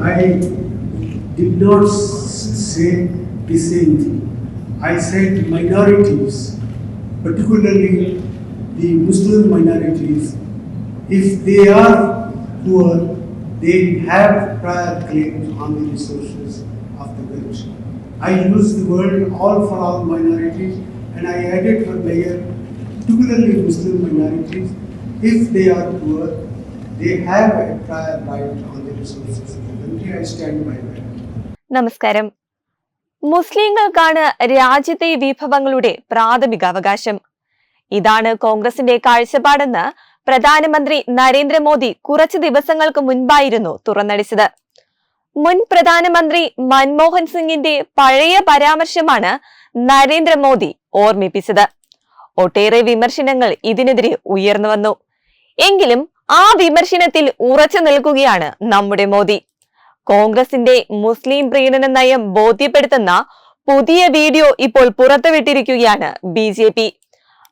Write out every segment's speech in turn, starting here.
I did not say the same thing. I said minorities, particularly the Muslim minorities, if they are poor, they have prior claims on the resources of the village. I use the word all for all minorities and I added for layer, particularly Muslim minorities, if they are poor, നമസ്കാരം. മുസ്ലിങ്ങൾക്കാണ് രാജ്യത്തെ വിഭവങ്ങളുടെ പ്രാഥമിക അവകാശം ഇതാണ് കോൺഗ്രസിന്റെ കാഴ്ചപ്പാടെന്ന് പ്രധാനമന്ത്രി നരേന്ദ്രമോദി കുറച്ചു ദിവസങ്ങൾക്ക് മുൻപായിരുന്നു തുറന്നടിച്ചത്. മുൻ പ്രധാനമന്ത്രി മൻമോഹൻ സിംഗിന്റെ പഴയ പരാമർശമാണ് നരേന്ദ്രമോദി ഓർമ്മിപ്പിച്ചത്. ഒട്ടേറെ വിമർശനങ്ങൾ ഇതിനെതിരെ ഉയർന്നു വന്നു. എങ്കിലും ആ വിമർശനത്തിൽ ഉറച്ചു നിൽക്കുകയാണ് നമ്മുടെ മോദി. കോൺഗ്രസിന്റെ മുസ്ലിം പ്രീണന നയം ബോധ്യപ്പെടുത്തുന്ന പുതിയ വീഡിയോ ഇപ്പോൾ പുറത്തുവിട്ടിരിക്കുകയാണ് ബി ജെ പി.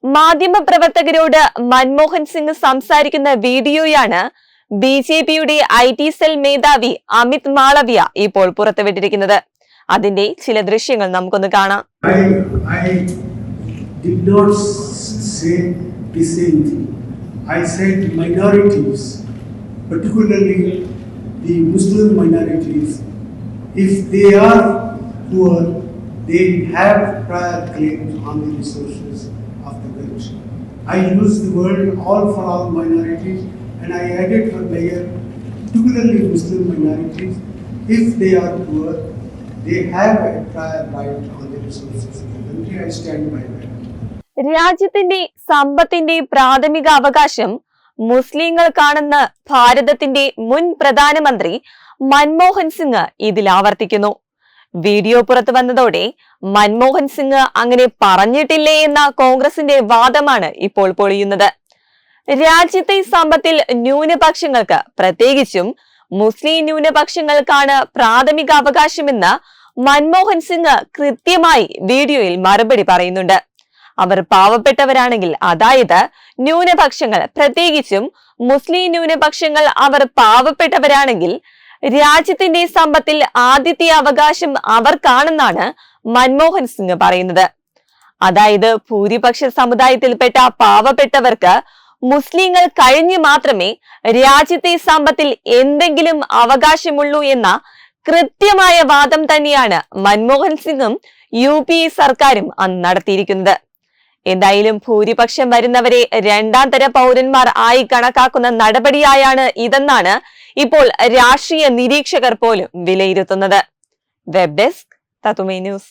മാധ്യമപ്രവർത്തകരോട് മൻമോഹൻ സിംഗ് സംസാരിക്കുന്ന വീഡിയോയാണ് ബി ജെ പിയുടെ ഐ ടി സെൽ മേധാവി അമിത് മാളവ്യ ഇപ്പോൾ പുറത്തുവിട്ടിരിക്കുന്നത്. അതിന്റെ ചില ദൃശ്യങ്ങൾ നമുക്കൊന്ന് കാണാം. I said minorities, particularly the Muslim minorities, if they are poor, they have prior claims on the resources of the country. I use the word all for all minorities and I added for layer, particularly Muslim minorities, if they are poor, they have a prior right on the resources of the country. I stand by that. രാജ്യത്തിന്റെ സമ്പത്തിന്റെ പ്രാഥമിക അവകാശം മുസ്ലിങ്ങൾക്കാണെന്ന് ഭാരതത്തിന്റെ മുൻ പ്രധാനമന്ത്രി മൻമോഹൻ സിംഗ് ഇതിൽ ആവർത്തിക്കുന്നു. Video പുറത്തു വന്നതോടെ മൻമോഹൻ സിംഗ് അങ്ങനെ പറഞ്ഞിട്ടില്ലേ എന്ന കോൺഗ്രസിന്റെ വാദമാണ് ഇപ്പോൾ പൊളിയുന്നത്. രാജ്യത്തെ സമ്പത്തിൽ ന്യൂനപക്ഷങ്ങൾക്ക് പ്രത്യേകിച്ചും മുസ്ലിം ന്യൂനപക്ഷങ്ങൾക്കാണ് പ്രാഥമിക അവകാശമെന്ന് മൻമോഹൻ സിംഗ് കൃത്യമായി വീഡിയോയിൽ മറുപടി പറയുന്നുണ്ട്. അവർ പാവപ്പെട്ടവരാണെങ്കിൽ അതായത് ന്യൂനപക്ഷങ്ങൾ പ്രത്യേകിച്ചും മുസ്ലിം ന്യൂനപക്ഷങ്ങൾ അവർ പാവപ്പെട്ടവരാണെങ്കിൽ രാജ്യത്തിന്റെ സമ്പത്തിൽ ആദ്യത്തെ അവകാശം അവർക്കാണെന്നാണ് മൻമോഹൻ സിംഗ് പറയുന്നത്. അതായത് ഭൂരിപക്ഷ സമുദായത്തിൽപ്പെട്ട പാവപ്പെട്ടവർക്ക് മുസ്ലിങ്ങൾ കഴിഞ്ഞു മാത്രമേ രാജ്യത്തെ സമ്പത്തിൽ എന്തെങ്കിലും അവകാശമുള്ളൂ എന്ന കൃത്യമായ വാദം തന്നെയാണ് മൻമോഹൻ സിംഗും യു സർക്കാരും അന്ന് നടത്തിയിരിക്കുന്നത്. എന്തായാലും ഭൂരിപക്ഷം വരുന്നവരെ രണ്ടാം തര പൗരന്മാർ ആയി കണക്കാക്കുന്ന നടപടിയായാണ് ഇതെന്നാണ് ഇപ്പോൾ രാഷ്ട്രീയ നിരീക്ഷകർ പോലും വിലയിരുത്തുന്നത്. വെബ് ഡെസ്ക് തത്തുമേ ന്യൂസ്.